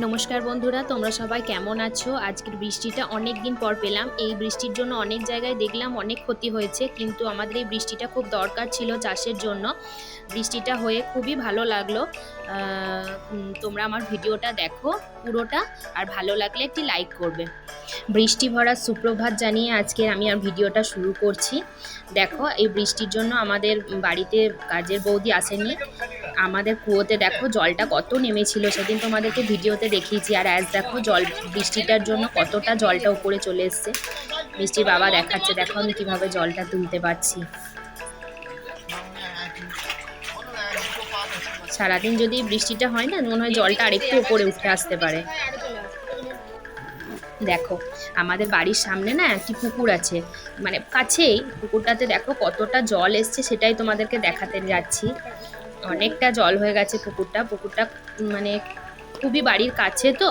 নমস্কার বন্ধুরা, তোমরা সবাই কেমন আছো? আজকের বৃষ্টিটা অনেক দিন পর পেলাম। এই বৃষ্টির জন্য অনেক জায়গায় দেখলাম অনেক ক্ষতি হয়েছে, কিন্তু আমাদের এই বৃষ্টিটা খুব দরকার ছিল চাষের জন্য। বৃষ্টিটা হয়ে খুবই ভালো লাগল। তোমরা আমার ভিডিওটা দেখো পুরোটা, আর ভালো লাগলে একটি লাইক করবে। বৃষ্টি ভরা সুপ্রভাত জানিয়ে আজকের আমি আর ভিডিওটা শুরু করছি। দেখো, এই বৃষ্টির জন্য আমাদের বাড়িতে কাজের বৌদি আসেনি। আমাদের কুয়োতে দেখো জলটা কত নেমেছিল। সেদিন তোমাদেরকে ভিডিওতে দেখিয়েছি, আর আজ দেখো জল, বৃষ্টিটার জন্য কতটা জলটা উপরে চলে এসছে। মিষ্টির বাবা দেখাচ্ছে, দেখো আমি কীভাবে জলটা তুলতে পারছি। সারাদিন যদি বৃষ্টিটা হয় না, মনে হয় জলটা আরেকটু উপরে উঠে আসতে পারে। দেখো, আমাদের বাড়ির সামনে না একটি পুকুর আছে। মানে কাছেই পুকুরটাতে দেখো কতটা জল এসছে, সেটাই তোমাদেরকে দেখাতে যাচ্ছি। অনেকটা জল হয়ে গেছে পুকুরটা। পুকুরটা মানে খুবই বাড়ির কাছে তো।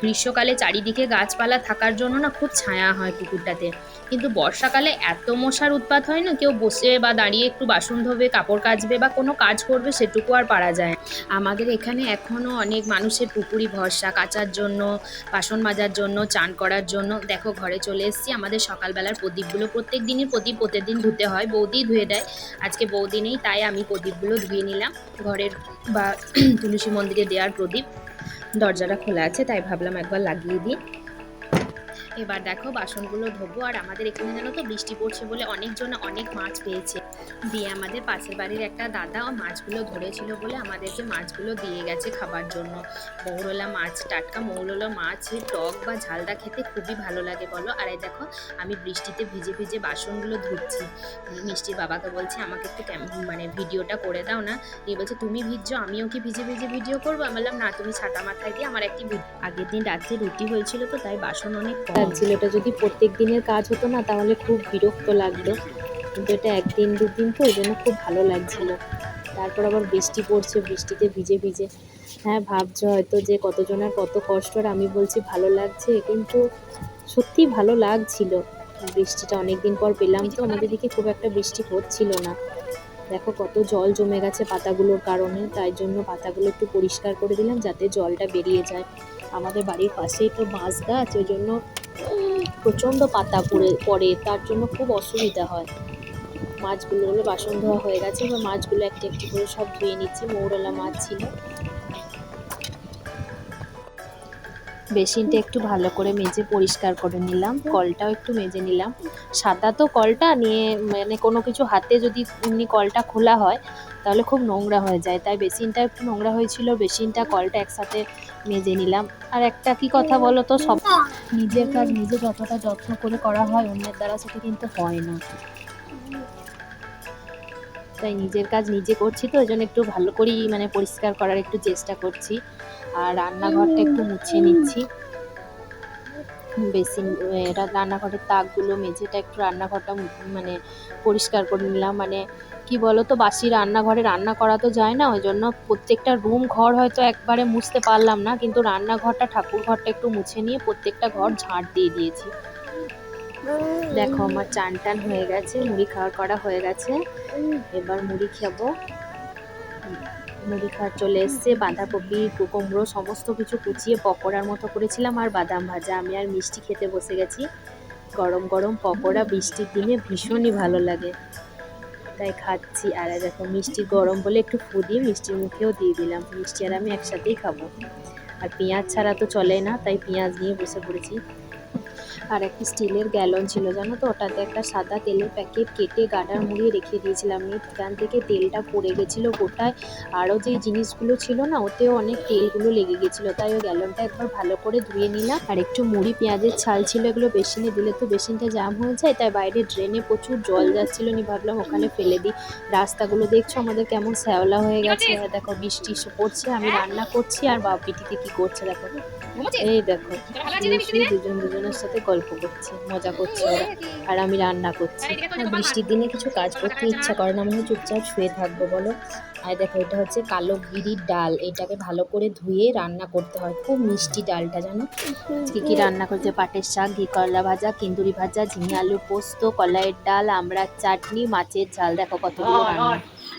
গ্রীষ্মকালে চারিদিকে গাছপালা থাকার জন্য না খুব ছায়া হয় পুকুরটাতে। কিন্তু বর্ষাকালে এত মশার উৎপাত হয় না, কেউ বসে বা দাঁড়িয়ে একটু বাসন ধোবে, কাপড় কাচবে বা কোনো কাজ করবে সেটুকু আর পারা যায়। আমাদের এখানে এখনও অনেক মানুষের পুকুরি ভরসা, কাচার জন্য, বাসন মাজার জন্য, চান করার জন্য। দেখো, ঘরে চলে এসেছি। আমাদের সকালবেলার প্রদীপগুলো প্রত্যেক দিনই প্রদীপ প্রত্যেকদিন ধুতে হয় বৌদি ধুয়ে দেয়। আজকে বৌদি নেই, তাই আমি প্রদীপগুলো ধুয়ে নিলাম। ঘরের বা তুলসী মন্দিরে দেওয়ার প্রদীপ। দরজাটা খোলা আছে তাই ভাবলাম একবার লাগিয়ে দিই। এবার দেখো বাসনগুলো ধোবো, আর আমাদের এখানে জানো তো বৃষ্টি পড়ছে বলে অনেকজন অনেক মাছ পেয়েছে। দিয়ে আমাদের পাশের বাড়ির একটা দাদা মাছগুলো ধরেছিল বলে আমাদেরকে মাছগুলো দিয়ে গেছে খাবার জন্য। মৌরলা মাছ, টাটকা মৌরলা মাছ, টক বা ঝালদা খেতে খুবই ভালো লাগে বলো। আর এই দেখো, আমি বৃষ্টিতে ভিজে ভিজে বাসনগুলো ধুচ্ছি। মিষ্টির বাবাকে বলছি, আমাকে একটু মানে ভিডিওটা করে দাও না। দিয়ে বলছে, তুমি ভিজছো, আমিও কি ভিজে ভিজে ভিডিও করব? আমি বললাম, না, তুমি ছাতা মাথায় দিয়ে আমার একটি আগের দিন রাত্রে রুটি হয়েছিল তো, তাই বাসন অনেক কম লাগছিল এটা যদি প্রত্যেক দিনের কাজ হতো না, তাহলে খুব বিরক্ত লাগতো। কিন্তু এটা একদিন, দুদিন তো ওই জন্য খুব ভালো লাগছিল। তারপর আবার বৃষ্টি পড়ছে, বৃষ্টিতে ভিজে ভিজে। হ্যাঁ ভাবছ হয়তো যে কতজনের কত কষ্ট আর আমি বলছি ভালো লাগছে, কিন্তু সত্যি ভালো লাগছিল। বৃষ্টিটা অনেক দিন পর পেলাম তো, আমাদের দিকে খুব একটা বৃষ্টি হচ্ছিল না। দেখো কত জল জমে গেছে পাতাগুলোর কারণে, তাই জন্য পাতাগুলো একটু পরিষ্কার করে দিলাম যাতে জলটা বেরিয়ে যায়। আমাদের বাড়ির পাশেই তো বাঁশ গাছ, ওই জন্য প্রচণ্ড পাতা পড়ে পড়ে, তার জন্য খুব অসুবিধা হয়। মাছগুলো হলো বাসন ধোয়া হয়ে গেছে, এবার মাছগুলো একটু একটু করে সব ধুয়ে নিচ্ছি, মৌরলা মাছ ছিল। বেসিনটা একটু ভালো করে মেজে পরিষ্কার করে নিলাম, কলটাও একটু মেজে নিলাম। সাদা তো কলটা, নিয়ে মানে কোনো কিছু হাতে যদি এমনি কলটা খোলা হয় তাহলে খুব নোংরা হয়ে যায়। তাই বেসিনটা একটু নোংরা হয়েছিল, বেসিনটা কলটা একসাথে মেজে নিলাম। আর একটা কি কথা বলো তো, সব নিজের কাজ নিজে যতটা যত্ন করে করা হয়, অন্যের দ্বারা সেটা কিন্তু হয় না। তাই নিজের কাজ নিজে করছি তো ওই জন্য একটু ভালো করেই মানে পরিষ্কার করার একটু চেষ্টা করছি। আর রান্নাঘরটা একটু মুছে নিচ্ছি। বেসিন এটা রান্নাঘরের তাকগুলো মেঝেটা একটু রান্নাঘরটা মানে পরিষ্কার করে নিলাম। মানে কি বলো তো বাসি রান্নাঘরে রান্না করা তো যায় না ওই জন্য প্রত্যেকটা রুম ঘর হয়তো একবারে মুছতে পারলাম না, কিন্তু রান্নাঘরটা ঠাকুর ঘরটা একটু মুছে নিয়ে প্রত্যেকটা ঘর ঝাড় দিয়ে দিয়েছি। দেখো আমার চান টান হয়ে গেছে, মুড়ি খাওয়া করা হয়ে গেছে, এবার মুড়ি খাব। মুড়ি খাওয়া চলে এসছে, বাঁধাকপি, কুকুমড়ো, সমস্ত কিছু কুচিয়ে পকোড়ার মতো করেছিলাম, আর বাদাম ভাজা। আমি আর মিষ্টি খেতে বসে গেছি। গরম গরম পকোড়া, বৃষ্টির দিনে ভীষণই ভালো লাগে। তাই খাচ্ছি, আর দেখো, মিষ্টি গরম বলে একটু ফু দিয়ে মিষ্টির মুখেও দিয়ে দিলাম। মিষ্টি আর আমি একসাথেই খাব। আর পেঁয়াজ ছাড়া তো চলে না, তাই পেঁয়াজ নিয়ে বসে পড়েছি। আর একটা স্টিলের গ্যালন ছিল জানো তো? ওটাতে একটা সাদা তেলের প্যাকেট কেটে গাডার মুড়িয়ে রেখে দিয়েছিলাম। এখান থেকে তেলটা পড়ে গেছিল গোটায় আরও যে জিনিসগুলো ছিল না ওতেও অনেক তেলগুলো লেগে গেছিল। তাই ওই গ্যালনটা একবার ভালো করে ধুয়ে নিলাম। আর একটু মুড়ি পেঁয়াজের ছাল ছিল এগুলো বেসিনে দিলে তো বেসিনটা জাম হয়ে যায় তাই বাইরে ড্রেনে প্রচুর জল যাচ্ছিল। নি ভাবলাম ওখানে ফেলে দিই। রাস্তাগুলো দেখছ আমাদের কেমন শ্যাওলা হয়ে গেছে। আর দেখো বৃষ্টি এসে পড়ছে আমি রান্না করছি আর বাপ পিটিতে কি করছে দেখো। এই দেখো দুজন দুজনের সাথে গল্প করছে, মজা করছে ওরা, আর আমি রান্না করছি। বৃষ্টির দিনে কিছু কাজ করতে ইচ্ছা করে না, মনে চুপচাপ শুয়ে থাকব, বলো? আর দেখো, এটা হচ্ছে কালো গিরির ডাল, এটাকে ভালো করে ধুয়ে রান্না করতে হয়। খুব মিষ্টি ডালটা, জানো? কি কি রান্না করছে পাটের শাক, ঘি, করলা ভাজা, কিন্দুরি ভাজা, ঝিঙে আলু পোস্ত, কলাইয়ের ডাল, আমড়ার চাটনি, মাছের ঝাল। দেখো কতগুলো রান্না।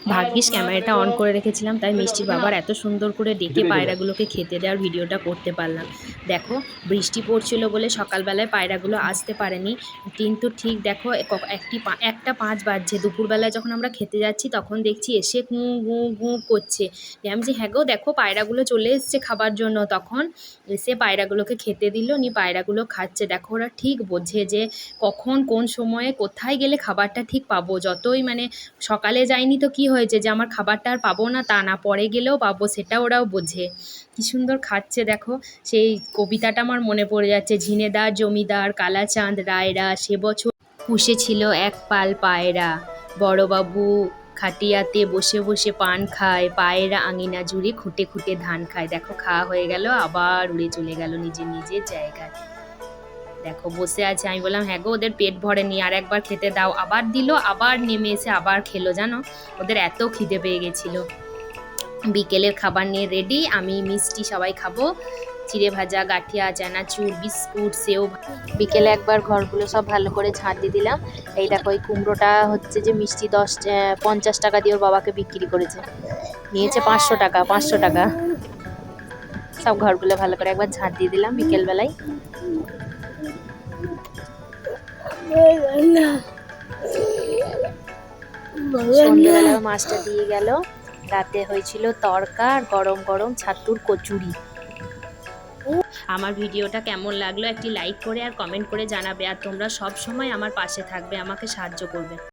ভাগ্যিস ক্যামেরাটা অন করে রেখেছিলাম তাই মিষ্টির বাবার এত সুন্দর করে ডেকে পায়রাগুলোকে খেতে দেওয়ার ভিডিওটা করতে পারলাম। দেখো বৃষ্টি পড়ছিল বলে সকালবেলায় পায়রাগুলো আসতে পারেনি। কিন্তু ঠিক দেখো এক- একটি পা- একটা পাঁচ বাজছে। দুপুরবেলায় যখন আমরা খেতে যাচ্ছি তখন দেখছি এসে গু গু গু করছে। আমি যে হ্যাঁ গো দেখো পায়রাগুলো চলে এসছে খাবার জন্য। তখন এসে পায়রাগুলোকে খেতে দিল নি পায়রাগুলো খাচ্ছে। দেখো ওরা ঠিক বোঝে যে কখন কোন সময়ে কোথায় গেলে খাবারটা ঠিক পাবো। যতই মানে সকালে যাইনি তো কি হয়েছে যে আমার খাবারটা আর পাবো না, তা না, পরে গেলেও পাবো, সেটা ওরাও বোঝে। কি সুন্দর খাচ্ছে দেখো, সেই কবিতাটা আমার মনে পড়ে যাচ্ছে, ঝিনেদার, জমিদার, কালাচাঁদ, রায়রা, সে বছর পুষেছিল এক পাল পায়রা। বড়বাবু খাটিয়াতে বসে বসে পান খায়, পায়রা আঙিনা জুড়ে খুঁটে খুঁটে ধান খায়। দেখো, খাওয়া হয়ে গেল, আবার উড়ে চলে গেল নিজের নিজের জায়গায়। দেখো, বসে আছে। আমি বললাম হ্যাঁ গো, ওদের পেট ভরেনি আর একবার খেতে দাও। আবার দিল, আবার নেমে এসে আবার খেলো, জানো? ওদের এত খিদে পেয়ে গেছিল। বিকেলের খাবার নিয়ে রেডি আমি মিষ্টি সবাই খাব। চিড়ে ভাজা, গাঠিয়া, চানাচুর, বিস্কুট, সেও বিকেলে একবার ঘরগুলো সব ভালো করে ঝাঁট দিয়ে দিলাম। এই দেখো, এই কুমড়োটা হচ্ছে যে মিষ্টি দশ পঞ্চাশ টাকা দিয়ে ওর বাবাকে বিক্রি করেছে। নিয়েছে পাঁচশো টাকা পাঁচশো টাকা। সব ঘরগুলো ভালো করে একবার ঝাঁট দিয়ে দিলাম বিকেলবেলায়। সন্ধ্যেবেলা মাছটা দিয়ে গেল। রাতে হয়েছিল তরকা আর গরম গরম ছাতুর কচুরি। আমার ভিডিওটা কেমন লাগল একটি লাইক করে আর কমেন্ট করে জানাবে। আর তোমরা সব সময় আমার পাশে থাকবে আমাকে সাহায্য করবে।